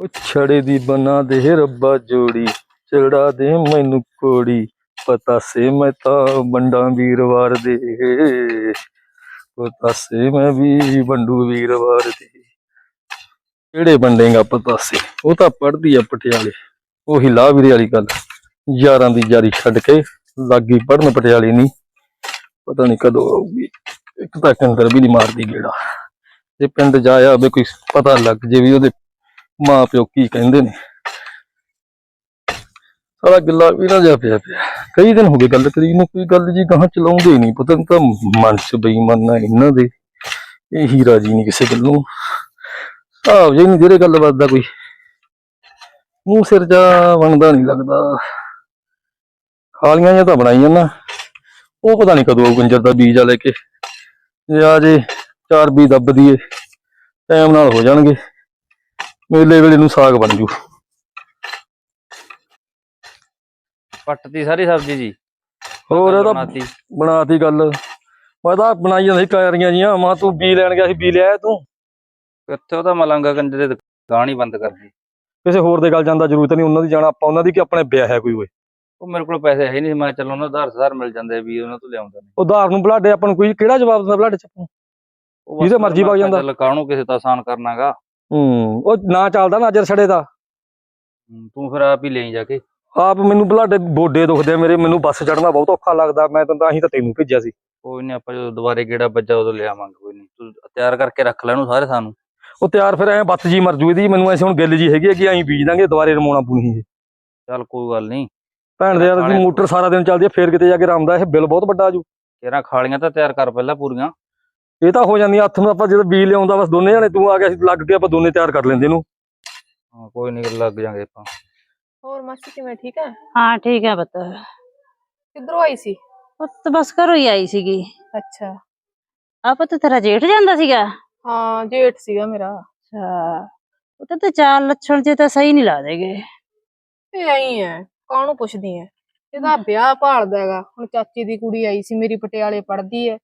ਉਹ ਛੜੇ ਦੀ ਬਣਾ ਦੇ ਰੱਬਾ ਜੋੜੀ ਚੜਾ ਦੇ ਮੈਨੂੰ ਕੋੜੀ। ਪਤਾ ਸੇ ਮੈਂ ਤਾਂ ਬੰਡਾ ਵੀਰਵਾਰ ਦੇ। ਪਤਾ ਸੇ ਮੈਂ ਵੀ ਬੰਡੂ ਵੀਰਵਾਰ ਦੇ। ਕਿਹੜੇ ਬੰਡੇਗਾ ਪਤਾ ਸੇ? ਉਹ ਤਾਂ ਪੜਦੀ ਆ ਪਟਿਆਲੇ। ਉਹੀ ਲਾਹ ਵੀਰੇ ਵਾਲੀ ਗੱਲ। ਯਾਰਾਂ ਦੀ ਯਾਰੀ ਛੱਡ ਕੇ ਲੱਗੀ ਪੜਨ ਪਟਿਆਲੇ ਨਹੀਂ ਪਤਾ ਨਹੀਂ ਕਦੋਂ ਆਊਗੀ। ਇੱਕ ਤਾਂ ਕੰਦਰ ਵੀ ਨਹੀਂ ਮਾਰਦੀ ਗੇੜਾ। ਜੇ ਪਿੰਡ ਜਾਇਆ ਹੋਵੇ ਕੋਈ ਪਤਾ ਲੱਗ ਜੇ ਵੀ ਉਹਦੇ ਮਾਂ ਪਿਓ ਕੀ ਕਹਿੰਦੇ ਨੇ। ਸਾਰਾ ਗਿੱਲਾ ਵੀ ਨਾ ਜਾ ਪਿਆ ਪਿਆ। ਕਈ ਦਿਨ ਹੋ ਗਏ ਗੱਲ ਕਰੀ ਨੂੰ, ਕੋਈ ਗੱਲ ਜੀ ਗਾਹਾਂ ਚਲਾਉਂਦੇ ਹੀ ਨਹੀਂ। ਪਤਾ ਨਹੀਂ ਤਾਂ ਮਨ ਚ ਬੇਈਮਾਨਾ ਇਹਨਾਂ ਦੇ। ਇਹ ਹੀਰਾ ਜੀ ਨਹੀਂ ਕਿਸੇ ਗੱਲੋਂ। ਆਹ ਜੇ ਨਹੀਂ ਜਿਹੜੇ ਗੱਲ ਵੱਜਦਾ ਕੋਈ। ਮੂੰਹ ਸਿਰ ਜਾ ਬਣਦਾ ਨਹੀਂ ਲੱਗਦਾ। ਖਾਲੀਆਂ ਜਾਂ ਤਾਂ ਬਣਾਈਆਂ ਨਾ। ਉਹ ਪਤਾ ਨਹੀਂ ਕਦੋਂ ਗੁੰਜਰ ਦਾ ਬੀਜ ਆ ਲੈ ਕੇ। ਜੇ ਆ ਜੇ ਚਾਰ ਬੀਜ ਦੱਬ ਦੀਏ ਟਾਈਮ ਨਾਲ ਹੋ ਜਾਣਗੇ। ਮੇਲੇ ਵੇਲੇ ਨੂੰ ਸਾਗ ਬਣ ਜੂ। ਪੱਟਤੀ ਸਾਰੀ ਸਬਜ਼ੀ ਜੀ। ਹੋਰ ਇਹਦਾ ਬਣਾਤੀ। ਬਣਾਤੀ ਗੱਲ। ਮੈਂ ਤਾਂ ਬਣਾਈ ਜਾਂਦਾ ਸੀ ਕਾਇਰੀਆਂ ਜੀਆਂ। ਮਾਂ ਤੂੰ ਬੀ ਲੈਣ ਗਿਆ ਸੀ ਬੀ ਲਿਆ ਤੂੰ। ਕਿੱਥੇ ਉਹਦਾ ਮਲੰਗਾ ਕੰਜਰ ਦੇ ਦੁਕਾਨ ਹੀ ਬੰਦ ਕਰਦੀ ਕਿਸੇ ਹੋਰ ਦੇ ਗੱਲ ਜਾਂਦਾ ਜ਼ਰੂਰਤ ਨਹੀਂ ਉਹਨਾਂ ਦੀ ਜਾਣਾ ਆਪਾਂ ਉਹਨਾਂ ਦੀ ਕਿ ਆਪਣੇ ਵਿਆਹ ਹੈ ਕੋਈ ਓਏ। ਉਹ ਮੇਰੇ ਕੋਲ ਪੈਸੇ ਹੈ ਨਹੀਂ ਮੈਂ ਚਲੋ ਉਹਨਾਂ ਦਾ ਹਜ਼ਾਰ ਮਿਲ ਜਾਂਦੇ ਵੀ ਉਹਨਾਂ ਤੋਂ ਲਿਆਉਂਦਾ ਨਹੀਂ। ਉਧਾਰ ਨੂੰ ਬਲਾਡੇ ਆਪਾਂ ਨੂੰ ਕੋਈ। ਕਿਹੜਾ ਜਵਾਬ ਦਿੰਦਾ ਬਲਾਡੇ ਚ ਆਪਾਂ? ਉਹ ਜਿਹਦੇ ਮਰਜ਼ੀ ਵਗ ਜਾਂਦਾ। ਚੱਲ ਕਾਹਨੂੰ ਕਿਸੇ ਦਾ ਆਸਾਨ ਕਰਨਾਗਾ। ਹੂੰ ਉਹ ਨਾ ਚੱਲਦਾ ਨਾ ਅਜਰ ਛੜੇ ਦਾ। ਤੂੰ ਫਿਰ ਆਪ ਹੀ ਲਈ ਜਾ ਕੇ। ਆਪ ਮੈਨੂੰ ਬਲਾਡੇ ਬੋਡੇ ਦੁਖਦੇ ਆ ਮੇਰੇ ਮੈਨੂੰ ਬੱਸ ਚੜਨਾ ਬਹੁਤ ਔਖਾ ਲੱਗਦਾ ਮੈਂ ਤਾਂ ਤਾਂ ਹੀ ਤਾਂ ਤੈਨੂੰ ਭੇਜਿਆ ਸੀ। ਕੋਈ ਨਹੀਂ ਆਪਾਂ ਜਦੋਂ ਦੁਬਾਰੇ ਗੇੜਾ ਵੱਜਾ ਉਦੋਂ ਲਿਆਵਾਂਗੇ ਕੋਈ ਨਹੀਂ ਤੂੰ ਤਿਆਰ ਕਰਕੇ ਰੱਖ ਲੈ ਸਾਰੇ ਸਾਨੂੰ। ਉਹ ਤਿਆਰ ਫਿਰ ਐ ਬੱਤ ਜੀ ਮਰ ਜੂ ਇਹਦੀ ਮੈਨੂੰ ਐਸੇ ਹੁਣ ਗਿੱਲ ਜੀ ਹੈਗੀ ਕਿ ਐਂ ਬੀਜ ਦਾਂਗੇ ਦੁਬਾਰੇ ਰਮਾਉਣਾ ਪੂਣੀ ਇਹ। ਚੱਲ ਕੋਈ ਗੱਲ ਨਹੀਂ ਭੈਣ ਦੇ ਯਾਰ ਮੋਟਰ ਸਾਰਾ ਦਿਨ ਚੱਲਦੀ ਆ ਫੇਰ ਕਿਤੇ ਜਾ ਕੇ ਰਾਮਦਾ ਇਹ ਬਿੱਲ ਬਹੁਤ ਵੱਡਾ ਆ ਜੂ। ਤੇਰਾ ਖਾਲੀਆਂ ਤਾਂ ਤਿਆਰ ਕਰ ਪਹਿਲਾਂ ਪੂਰੀਆਂ। ਇਹ ਤਾਂ ਹੋ ਜਾਂਦੀ ਆ ਹੱਥ ਨੂੰ ਆਪਾਂ ਜਦੋਂ ਬੀਜ ਲਿਆਉਂਦਾ ਬਸ ਦੋਨੇ ਜਣੇ ਤੂੰ ਆ ਗਿਆ ਸੀ ਲੱਗ ਕੇ ਆਪਾਂ ਦੋਨੇ ਤਿਆਰ ਕਰ ਲੈਂਦੇ ਇਹਨੂੰ। ਹਾਂ ਕੋਈ ਨਹੀਂ ਲੱਗ ਜਾਾਂਗੇ ਆਪਾਂ। ਹੋਰ ਮਾਸੀ ਕਿਵੇਂ ਠੀਕ ਹੈ ਹਾਂ ਠੀਕ ਹੈ ਪੁੱਤ। ਕਿੱਧਰੋਂ ਆਈ ਸੀ? ਪੁੱਤ ਬਸ ਘਰੋਂ ਹੀ ਆਈ ਸੀਗੀ। ਅੱਛਾ। ਆ ਪੁੱਤ ਤੇਰਾ ਜੇਠ ਜਾਂਦਾ ਸੀਗਾ? ਹਾਂ ਜੇਠ ਸੀਗਾ ਮੇਰਾ। ਅੱਛਾ। ਉਹ ਤੇ ਚਾਲ ਲੱਛਣ ਜੇ ਤਾਂ ਸਹੀ ਨਹੀਂ ਲੱਗਦੇਗੇ। ਇਹ ਐਂ ਹੈ ਕਾਹਨੂੰ ਪੁੱਛਦੀ ਐ? ਇਹਦਾ ਵਿਆਹ ਭਾਲਦਾ ਹੈਗਾ। ਹੁਣ ਚਾਚੀ ਦੀ ਕੁੜੀ ਆਈ ਸੀ ਮੇਰੀ ਪਟਿਆਲੇ ਪੜ੍ਹਦੀ ਐ।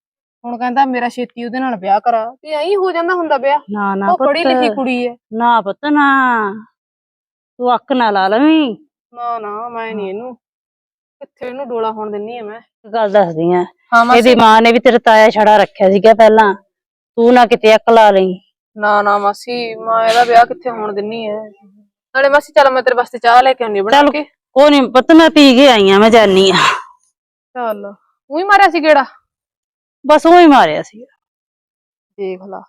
ਹੁਣ ਕਹਿੰਦਾ ਮੇਰਾ ਛੇਤੀ ਉਹਦੇ ਨਾਲ ਵਿਆਹ ਕਰਾ। ਤੇ ਐਂ ਹੋ ਜਾਂਦਾ ਹੁੰਦਾ ਵਿਆਹ। ਨਾ ਨਾ ਉਹ ਪੜ੍ਹੀ ਲਿਖੀ ਕੁੜੀ ਐ। ਨਾ ਪੁੱਤ ਨਾ। ਤੂੰ ਅੱਖ ਨਾ ਲਾ ਲਵੀਂ। ਨਾ ਨਾ ਮੈਂ ਨਹੀਂ ਇਹਨੂੰ। ਕਿੱਥੇ ਇਹਨੂੰ ਡੋਲਾ ਹੋਣ ਦਿੰਨੀ ਐ ਮੈਂ? ਇੱਕ ਗੱਲ ਦੱਸਦੀ ਆ। ਇਹਦੀ ਮਾਂ ਨੇ ਵੀ ਤੇਰੇ ਤਾਇਆ ਛੜਾ ਰੱਖਿਆ ਸੀਗਾ ਪਹਿਲਾਂ। ਤੂੰ ਨਾ ਕਿਤੇ ਅੱਖ ਲਾ ਲਈ। ਨਾ ਨਾ ਮਾਸੀ ਮੈਂ ਇਹਦਾ ਵਿਆਹ ਕਿੱਥੇ ਹੋਣ ਦਿੰਨੀ ਐ। ਨਾਲੇ ਮਾਸੀ ਚੱਲ ਮੈਂ ਤੇਰੇ ਵਾਸਤੇ ਚਾਹ ਲੈ ਕੇ ਆਉਣੀ ਬਣਾ। ਕੇ। ਕੋਈ ਨਹੀਂ ਪੁੱਤ ਮੈਂ ਪੀ ਕੇ ਆਈ ਆ ਮੈਂ ਜਾਨੀ ਆ। ਚੱਲ। ਉਹੀ ਮਾਰਿਆ ਸੀ ਗੇੜਾ? ਬਸ ਉਹ ਹੀ ਮਾਰਿਆ ਸੀ। ਦੇਖ ਲਾ।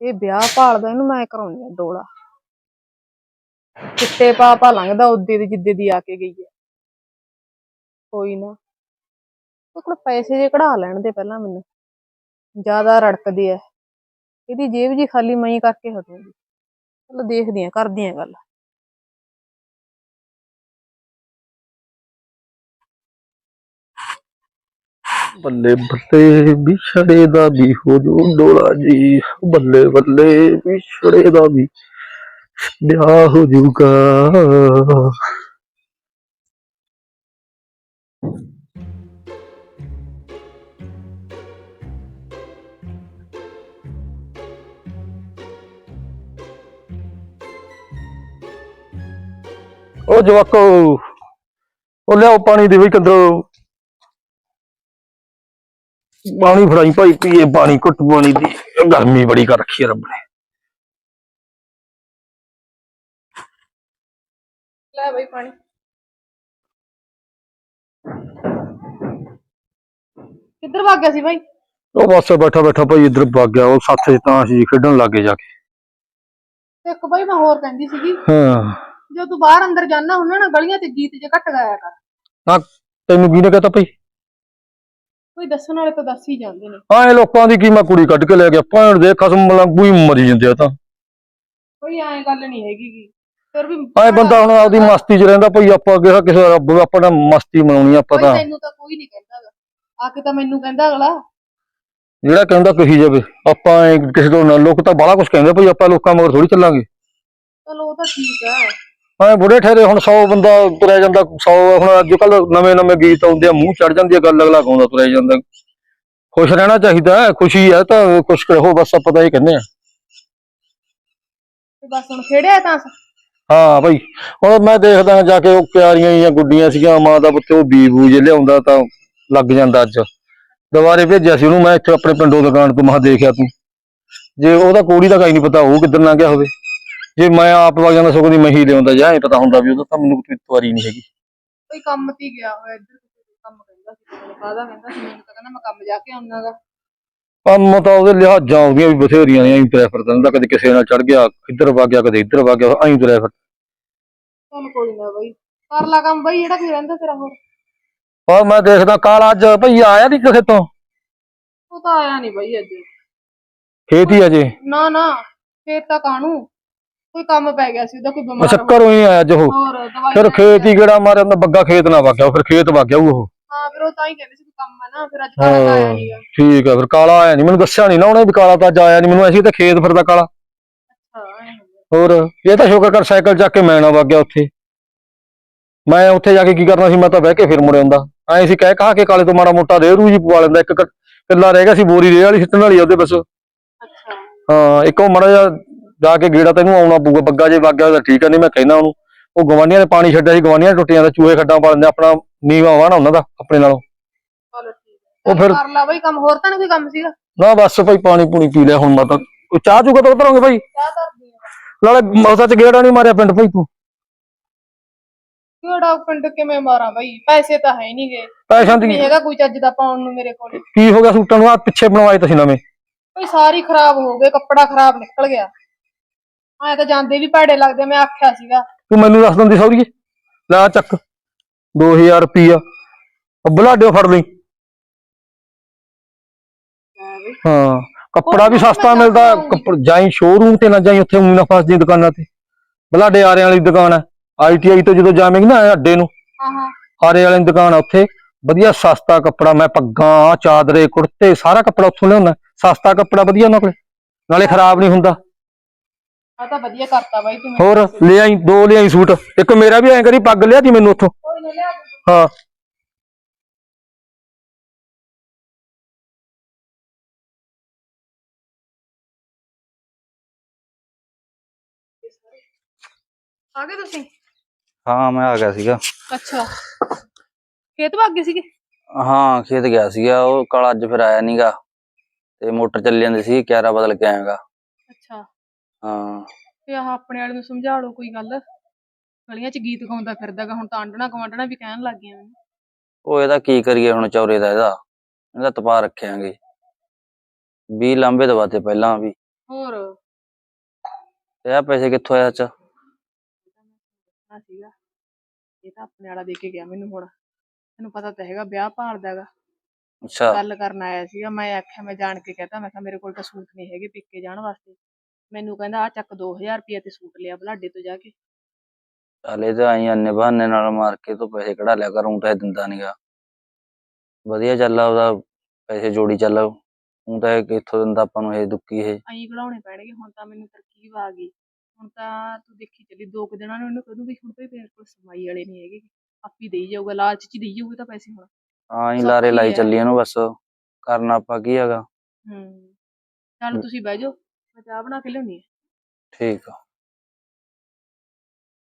ਇਹ ਵਿਆਹ ਭਾਲਦਾ ਇਹਨੂੰ ਮੈਂ ਕਰਾਉਣੀ ਆ ਡੋਲਾ। ਚਿੱਟੇ ਪਾ ਪਾ ਲੰਘਦਾ ਉਦੇ ਦੀ ਜਿੱਦੇ ਦੀ ਆ ਕੇ ਗਈ ਹੈ ਕੋਈ ਨਾ। ਉਹ ਕੋਲ ਪੈਸੇ ਜੇ ਕਢਾ ਲੈਣ ਦੇ ਪਹਿਲਾਂ ਮੈਨੂੰ। ਜ਼ਿਆਦਾ ਰੜਕਦੀ ਐ। ਇਹਦੀ ਜੇਬ ਜੀ ਖਾਲੀ ਮਈ ਕਰਕੇ ਹਟੂਗੀ। ਚਲੋ ਦੇਖਦੀ ਆ, ਕਰਦੀ ਆ ਗੱਲ। ਬੱਲੇ ਬੱਲੇ ਵਿਛੜੇ ਦਾ ਵੀ ਹੋ ਜੋ ਡੋਲਾ ਜੀ, ਬੱਲੇ ਬੱਲੇ ਵਿਛੜੇ ਦਾ ਵੀ ਵਿਆਹ ਹੋ ਜੂਗਾ। ਉਹ ਜਵਾਕੋ, ਉਹ ਲਿਆਓ ਪਾਣੀ ਦੇ ਵੀ ਕੰਦਰੋ ਪਾਣੀ ਫੜਾਈ ਭਾਈ ਪੀਏ ਪਾਣੀ ਘੁੱਟ ਪਾਣੀ ਦੀ। ਗਰਮੀ ਬੜੀ ਕਰ ਰੱਖੀ ਹੈ ਰੱਬ ਨੇ। ਲੈ ਬਈ ਪਾਣੀ। ਕਿੱਧਰ ਭੱਗ ਗਿਆ ਸੀ ਬਾਈ? ਉਹ ਬਸ ਬੈਠਾ ਬੈਠਾ ਭਾਈ ਇੱਧਰ ਵਗ ਗਿਆ ਉਹ ਸੱਥ ਚ ਤਾਂ ਅਸੀਂ ਖੇਡਣ ਲੱਗੇ ਜਾ ਕੇ। ਇੱਕ ਬਾਈ ਮੈਂ ਹੋਰ ਕਹਿੰਦੀ ਸੀਗੀ ਹਾਂ। ਜਦੋਂ ਤੂੰ ਬਾਹਰ ਅੰਦਰ ਜਾਣਾ ਹੁੰਦਾ ਨਾ ਗਲੀਆਂ 'ਚ ਗੀਤ ਜੇ ਘੱਟ ਗਾਇਆ ਕਰ। ਤੈਨੂੰ ਕਿਹਨੇ ਕਹਤਾ ਭਾਈ? ਕੋਈ ਦੱਸਣ ਵਾਲੇ ਤਾਂ ਦੱਸ ਹੀ ਜਾਂਦੇ ਨੇ। ਆਏ ਲੋਕਾਂ ਦੀ ਕੀ ਮੈਂ ਕੁੜੀ ਕੱਢ ਕੇ ਲੈ ਗਿਆ। ਭੈਣ ਦੇ ਖਸਮ ਮਲੰਗੂ ਹੀ ਮਰੀ ਜਾਂਦੇ ਆ ਤਾਂ। ਕੋਈ ਐਂ ਗੱਲ ਨਹੀਂ ਹੈਗੀ ਗੀ। ਫਿਰ ਵੀ ਆਏ ਬੰਦਾ ਹੁਣ ਆਪਦੀ ਮਸਤੀ 'ਚ ਰਹਿੰਦਾ ਭਾਈ ਆਪਾਂ ਅੱਗੇ ਕਿਸੇ ਰੱਬ ਆਪਣਾ ਮਸਤੀ ਮਨਾਉਣੀ ਆਪਾਂ ਤਾਂ। ਤੈਨੂੰ ਤਾਂ ਕੋਈ ਨਹੀਂ ਕਹਿੰਦਾ ਗਾ। ਆ ਕੇ ਤਾਂ ਮੈਨੂੰ ਕਹਿੰਦਾ ਅਗਲਾ। ਜਿਹੜਾ ਕਹਿੰਦਾ ਕਹੀ ਜਾਵੇ। ਆਪਾਂ ਐਂ ਕਿਸੇ ਤੋਂ ਨਾ ਲੋਕ ਤਾਂ ਬਾਹਲਾ ਕੁਝ ਕਹਿੰਦੇ ਭਾਈ ਆਪਾਂ ਲੋਕਾਂ ਮਗਰ ਥੋੜੀ ਚੱਲਾਂਗੇ। ਚਲੋ ਉਹ ਤਾਂ ਠੀਕ ਆ। ਐ ਬੁੜੇ ਠਹਿਰੇ ਹੁਣ 100 ਬੰਦਾ ਤੁਰਿਆ ਜਾਂਦਾ 100 ਹੁਣ ਅੱਜ ਕੱਲ ਨਵੇਂ ਨਵੇਂ ਗੀਤ ਆਉਂਦੇ ਆ ਮੂੰਹ ਚੜ ਜਾਂਦੀ ਆ ਗੱਲ ਅਗਲਾ ਗਾਉਂਦਾ ਤੁਰਿਆ ਜਾਂਦਾ। ਖੁਸ਼ ਰਹਿਣਾ ਚਾਹੀਦਾ ਹੈ ਖੁਸ਼ੀ ਹੈ ਤਾਂ ਖੁਸ਼ ਰਹੋ ਬਸ ਆਪਾਂ ਤਾਂ ਇਹ ਕਹਿੰਦੇ ਆ। ਤੇ ਬਸ ਹੁਣ ਖੇੜਿਆ ਤਾਂ? ਹਾਂ ਭਾਈ ਹੁਣ ਮੈਂ ਦੇਖਦਾ ਜਾ ਕੇ ਉਹ ਕਿਆਰੀਆਂ ਜਾਂ ਗੁੱਡੀਆਂ ਸੀਗੀਆਂ ਮਾਂ ਦਾ ਪੁੱਤ ਉਹ ਬੀ ਬੂ ਜੇ ਲਿਆਉਂਦਾ ਤਾਂ ਲੱਗ ਜਾਂਦਾ ਅੱਜ। ਦੁਬਾਰੇ ਭੇਜਿਆ ਸੀ ਉਹਨੂੰ ਮੈਂ ਇੱਥੇ ਆਪਣੇ ਪਿੰਡੋਂ ਦੁਕਾਨ ਤੋਂ ਮਹਾ ਦੇਖਿਆ ਤੂੰ। ਜੇ ਉਹਦਾ ਕੋੜੀ ਦਾ ਕਾਈ ਨਹੀਂ ਪਤਾ ਉਹ ਕਿੱਧਰ ਲੰਘ ਗਿਆ ਹੋਵੇ। ਜੇ ਮੈਂ ਆਪ ਵਗ ਜਾਂਦਾ ਸਗੋਂ ਦੀ ਮੈਂ ਹੀ ਲਿਆਉਂਦਾ ਜਾਂ ਇਹ ਪਤਾ ਹੁੰਦਾ ਵੀ ਉਹਦਾ ਤਾਂ ਮੈਨੂੰ ਕੋਈ ਤਵਾਰੀ ਨਹੀਂ ਹੈਗੀ। ਕੋਈ ਕੰਮ ਤੇ ਹੀ ਗਿਆ ਹੋਇਆ ਇੱਧਰ ਦੇ ਕੰਮ ਕਹਿੰਦਾ ਸੀ ਮੈਨੂੰ ਕਾਹਦਾ ਕਹਿੰਦਾ ਸੀ ਮੈਨੂੰ ਤਾਂ ਕਹਿੰਦਾ ਮੈਂ ਕੰਮ ਜਾ ਕੇ ਆਉਣਾਗਾ ਕੰਮ ਤਾਂ ਉਹਦੇ ਲਿਹਾਜ਼ਾਂ ਆਉਂਦੀਆਂ ਵੀ ਬਥੇਰੀਆਂ ਨੇ ਐਂ ਫਿਰਦਾ ਹੁੰਦਾ ਕਦੇ ਕਿਸੇ ਨਾਲ ਚੜ ਗਿਆ ਇੱਧਰ ਵਗ ਗਿਆ ਕਦੇ ਇੱਧਰ ਵਗ ਗਿਆ ਐਂ ਤੁਰਿਆ ਫਿਰ ਚੱਲ ਕੋਈ ਨਾ ਬਈ ਕਰ ਲਾ ਕੰਮ ਬਈ ਜਿਹੜਾ ਕੋਈ ਰਹਿੰਦਾ ਤੇਰਾ ਹੋਰ। ਔਰ ਮੈਂ ਦੇਖਦਾ ਕਾਲ ਅੱਜ ਭਈ ਆਇਆ ਨਹੀਂ ਕਿਸੇ ਤੋਂ? ਉਹ ਤਾਂ ਆਇਆ ਨਹੀਂ ਬਈ ਅੱਜ। ਖੇਤ ਹੀ ਅਜੇ ਨਾ ਨਾ ਫੇਰ ਤਾਂ ਕਾਣੂ ਕੋਈ ਕੰਮ ਪੈ ਗਿਆ ਸੀ ਉਹਦਾ ਕੋਈ ਬਿਮਾਰ ਅੱਛਾ ਘਰੋਂ ਹੀ ਆਇਆ ਅੱਜ ਉਹ। ਹੋਰ ਦਵਾਈ ਫਿਰ ਖੇਤ ਹੀ ਗੇੜਾ ਮਾਰਿਆ ਤਾਂ ਬੱਗਾ ਖੇਤ ਨਾ ਵਗ ਗਿਆ ਉਹ ਫਿਰ ਖੇਤ ਵਗ ਗਿਆ ਉਹ। ਹਾਂ ਫਿਰ ਉਹ ਤਾਂ ਹੀ ਕਹਿੰਦੇ ਸੀ ਕੰਮ ਆ ਨਾ ਫਿਰ ਅੱਜ ਕਾਲਾ ਆਇਆ ਨਹੀਂਗਾ ਠੀਕ ਆ ਫਿਰ ਕਾਲਾ ਆਇਆ ਨਹੀਂ ਮੈਨੂੰ ਦੱਸਿਆ ਨਹੀਂ ਨਾ ਉਹਨੇ ਵੀ ਕਾਲਾ ਤਾਂ ਅੱਜ ਆਇਆ ਨਹੀਂ ਮੈਨੂੰ ਐਸੀ ਤਾਂ ਖੇਤ ਫਿਰਦਾ ਕਾਲਾ। ਹੋਰ ਇਹ ਤਾਂ ਸ਼ੁਕਰ ਕਰ ਸਾਈਕਲ ਚੱਕ ਕੇ ਮੈਂ ਨਾ ਵਗ ਗਿਆ ਉੱਥੇ। ਮੈਂ ਉੱਥੇ ਜਾ ਕੇ ਕੀ ਕਰਨਾ ਸੀ ਮੈਂ ਤਾਂ ਬਹਿ ਕੇ ਫਿਰ ਮੁੜ ਆਉਂਦਾ ਐਂ ਸੀ ਕਹਿ ਕਹਾ ਕੇ ਕਾਲੇ ਤੋਂ ਮਾੜਾ ਮੋਟਾ ਰੇਹ ਰੂ ਜੀ ਪਵਾ ਲੈਂਦਾ ਇੱਕ ਕਿੱਲਾ ਰਹਿ ਗਿਆ ਸੀ ਬੋਰੀ ਰੇਹ ਵਾਲੀ ਸਿੱਟਣ ਵਾਲੀ ਉਹਦੇ ਬਸ। ਅੱਛਾ। ਹਾਂ ਇੱਕ ਉਹ ਮਾੜਾ ਜਿਹਾ ਜਾ ਕੇ ਗੇੜਾ ਤੈਨੂੰ ਆਉਣਾ ਪਊਗਾ ਬੱਗਾ ਜੇ ਵਗ ਗਿਆ ਤਾਂ ਠੀਕ ਆ ਨਹੀਂ ਮੈਂ ਕਹਿਣਾ ਉਹਨੂੰ। ਉਹ ਗਵਾਂਢੀਆਂ ਨੇ ਪਾਣੀ ਛੱਡਿਆ ਸੀ ਗਵਾਂਢੀਆਂ ਟੁੱਟੀਆਂ ਦਾ ਚੂਹੇ ਖੱਡਾਂ ਪਾ ਲੈਂਦੇ ਆਪਣਾ ਨੀਵਾ ਵਾਣਾ ਉਹਨਾਂ ਦਾ ਆਪਣੇ ਨਾਲੋਂ। ਚਲੋ ਠੀਕ ਹੈ ਉਹ ਫਿਰ- ਕਰ ਲਾ ਬਈ ਕੰਮ ਹੋਰ ਤਾਂ ਨੀ ਕੋਈ ਕੰਮ ਸੀਗਾ? ਨਾ ਬਸ ਭਾਈ ਪਾਣੀ ਪੂਣੀ ਪੀ ਲਿਆ ਹੁਣ ਮੈਂ ਤਾਂ ਉਹ ਚਾਹ ਚੂਗਾ ਤਾਂ ਉਤਰੋਂਗੇ ਭਾਈ? ਚਾਹ ਧਰਦੀ ਆ। ਨਾਲੇ ਮੌਸਾ ਚ ਗੇੜਾ ਨਹੀਂ ਮਾਰਿਆ ਪਿੰਡ ਭਾਈ ਤੂੰ। ਕਿਹੜਾ ਪਿੰਡ ਕਿਵੇਂ ਮਾਰਾਂ ਬਈ? ਪੈਸੇ ਤਾਂ ਹੈ ਨਹੀਂਗੇ ਪੈਸਿਆਂ ਦੀ ਨਹੀਂ ਹੈਗਾ ਕੋਈ ਚੱਜ ਦਾ ਪਾਉਣ ਨੂੰ ਮੇਰੇ ਕੋਲ। ਕੀ ਹੋ ਗਿਆ ਸੂਟਾਂ ਨੂੰ? ਆ ਪਿੱਛੇ ਬਣਵਾਏ ਤੁਸੀਂ ਨਵੇਂ। ਬਈ ਸਾਰੀ ਖਰਾਬ ਹੋ ਗਏ ਕੱਪੜਾ ਖਰਾਬ ਨਿਕਲ ਗਿਆ। ਐ ਤਾਂ ਜਾਂਦੇ ਵੀ ਭੈੜੇ ਲੱਗਦੇ ਮੈਂ ਆਖਿਆ ਸੀਗਾ। ਤੂੰ ਮੈਨੂੰ ਦੱਸ ਦਿੰਦੀ ਸੌਰੀਏ। ਲੈ ਚੱਕ 2000 ਰੁਪਈਆ ਉਹ ਬਲਾਡਿਓ ਫੜ ਲਈ। ਹਾਂ ਕੱਪੜਾ ਵੀ ਸਸਤਾ ਮਿਲਦਾ। ਕੱਪੜ ਜਾਈ ਸ਼ੋਰੂਮ ਤੇ ਨਾ ਜਾਈ ਉੱਥੇ ਊਂ ਨਾ ਫਸ ਦੁਕਾਨਾਂ ਤੇ। ਬਲਾਡੇ ਆਰਿਆਂ ਵਾਲੀ ਦੁਕਾਨ ਹੈ ਆਈਟੀਆਈ ਤੋਂ ਜਦੋਂ ਜਾਵੇਂਗੀ ਨਾ ਅੱਡੇ ਨੂੰ। ਹਾਂ ਹਾਂ। ਆਰੇ ਵਾਲੀ ਦੁਕਾਨ ਆ ਉੱਥੇ। ਵਧੀਆ ਸਸਤਾ ਕੱਪੜਾ ਮੈਂ ਪੱਗਾਂ ਚਾਦਰੇ ਕੁੜਤੇ ਸਾਰਾ ਕੱਪੜਾ ਉੱਥੋਂ ਲਿਆਉਣਾ ਸਸਤਾ ਕੱਪੜਾ ਵਧੀਆ ਉਹਨਾਂ ਕੋਲੇ। ਨਾਲੇ ਖਰਾਬ ਨਹੀਂ ਹੁੰਦਾ। ਆ ਤਾਂ ਵਧੀਆ ਕਰਤਾ ਬਾਈ ਤੂੰ ਹੋਰ ਲੈ ਆਈ ਦੋ ਲੈ ਆਈ ਸੂਟ। ਇੱਕ ਮੇਰਾ ਵੀ ਐਂ ਕਰੀ ਪੱਗ ਲਿਆ ਦੀ ਮੈਨੂੰ ਉੱਥੋਂ। ਕੋਈ ਨਾ ਲਿਆ ਦੇ। ਹਾਂ। ਆ ਗਏ ਤੁਸੀਂ? ਹਾਂ ਮੈਂ ਆ ਗਿਆ ਸੀਗਾ। ਅੱਛਾ। ਖੇਤ ਭੱਗ ਗਏ ਸੀਗੇ? ਹਾਂ ਖੇਤ ਗਿਆ ਸੀਗਾ। ਉਹ ਕਾਲਾ ਅੱਜ ਫਿਰ ਆਇਆ ਨਹੀਂਗਾ ਤੇ ਮੋਟਰ ਚੱਲੀ ਜਾਂਦੀ ਸੀ ਕਿਆਰਾ ਬਦਲ ਕੇ ਆਇਆਗਾ। ਹਾਂ। ਤੇ ਆਹ ਆਪਣੇ ਵਾਲੇ ਨੂੰ ਸਮਝਾ ਲਓ ਕੋਈ ਗੱਲ। ਗਲੀਆਂ 'ਚ ਗੀਤ ਗਾਉਂਦਾ ਫਿਰਦਾਗਾ ਹੁਣ ਤਾਂ ਆਂਡਣਾ ਗਵਾਂਡਣਾ ਵੀ ਕਹਿਣ ਲੱਗ ਮੈਨੂੰ ਉਹ ਇਹਦਾ ਕੀ ਕਰੀਏ ਹੁਣ ਚੌਰੇ ਦਾ ਇਹਦਾ? ਇਹਦਾ ਤਪਾ ਰੱਖਿਆਂਗੇ। 20 ਲਾਂਬੇ ਦਵਾਤੇ ਪਹਿਲਾਂ ਵੀ। ਹੋਰ? ਤੇ ਆ ਪੈਸੇ ਕਿੱਥੋਂ ਆਇਆ ਚ ਆ ਸੀਗਾ। ਇਹ ਤਾਂ ਆਪਣੇ ਵਾਲਾ ਦੇ ਕੇ ਗਿਆ ਮੈਨੂੰ ਹੁਣ। ਤੈਨੂੰ ਪਤਾ ਤਾਂ ਹੈਗਾ ਵਿਆਹ ਭਾਲਦਾਗਾ ਅੱਛਾ। ਗੱਲ ਕਰਨ ਆਇਆ ਸੀਗਾ ਮੈਂ ਆਖਿਆ ਮੈਂ ਜਾਣ ਕੇ ਕਹਤਾ ਮੈਂ ਕਿਹਾ ਮੇਰੇ ਕੋਲ ਤਾਂ ਸੂਟ ਨਹੀਂ ਹੈਗੇ ਪੇਕੇ ਜਾਣ ਵਾਸਤੇ। ਮੈਨੂੰ ਕਹਿੰਦਾ ਆ ਚੱਕ 2000 ਰੁਪਏ ਤੇ ਸੂਟ ਲਿਆ ਬਲਾਡੇ ਤੋਂ ਜਾ ਕੇ। ਇਹ ਤਾਂ ਆਈ ਅੰਨੇ ਬਹਾਨੇ ਨਾਲ ਮਾਰ ਕੇ ਤੋਂ ਪੈਸੇ ਕਢਾ ਲਿਆ ਕਰੂੰ ਤਾਂ ਇਹ ਦਿੰਦਾ ਨਹੀਂਗਾ ਵਧੀਆ ਚੱਲ ਉਹਦਾ ਪੈਸੇ ਜੋੜੀ ਚੱਲ ਹੁਣ ਤਾਂ ਇਹ ਕਿੱਥੋਂ ਦਿੰਦਾ ਆਪਾਂ ਨੂੰ ਇਹ ਦੁੱਕੀ ਇਹ। ਐਂ ਕਢਾਉਣੇ ਪੈਣਗੇ ਹੁਣ ਤਾਂ ਮੈਨੂੰ ਤਰਕੀਬ ਆ ਗਈ। ਹੁਣ ਤਾਂ ਤੂੰ ਦੇਖੀ ਚੱਲੀ ਦੋ ਕੁ ਦਿਨਾਂ ਨੂੰ ਇਹਨੂੰ ਕਹਦੂ ਵੀ ਹੁਣ ਭਈ ਮੇਰੇ ਕੋਲ ਸਮਾਈ ਵਾਲੇ ਨਹੀਂ ਹੈਗੇ। ਆਪੀ ਦੇਈ ਜਾਊਗਾ ਲਾਲਚ ਚ ਦੇਈ ਜਾਊਗਾ ਤਾਂ ਪੈਸੇ ਹੁਣ। ਹਾਂ ਹੀ ਲਾਰੇ ਲਾਈ। ਚੱਲੀ ਇਹਨੂੰ ਬਸ ਕਰਨਾ ਆਪਾਂ ਕੀ ਹੈਗਾ। ਹੂੰ। ਚੱਲ ਤੁਸੀਂ ਬਹਿ ਜਾਓ ਮੈਂ ਚਾਹ ਬਣਾ ਕੇ ਲਿਆਉਣੀ ਹੈ ਠੀਕ ਆ।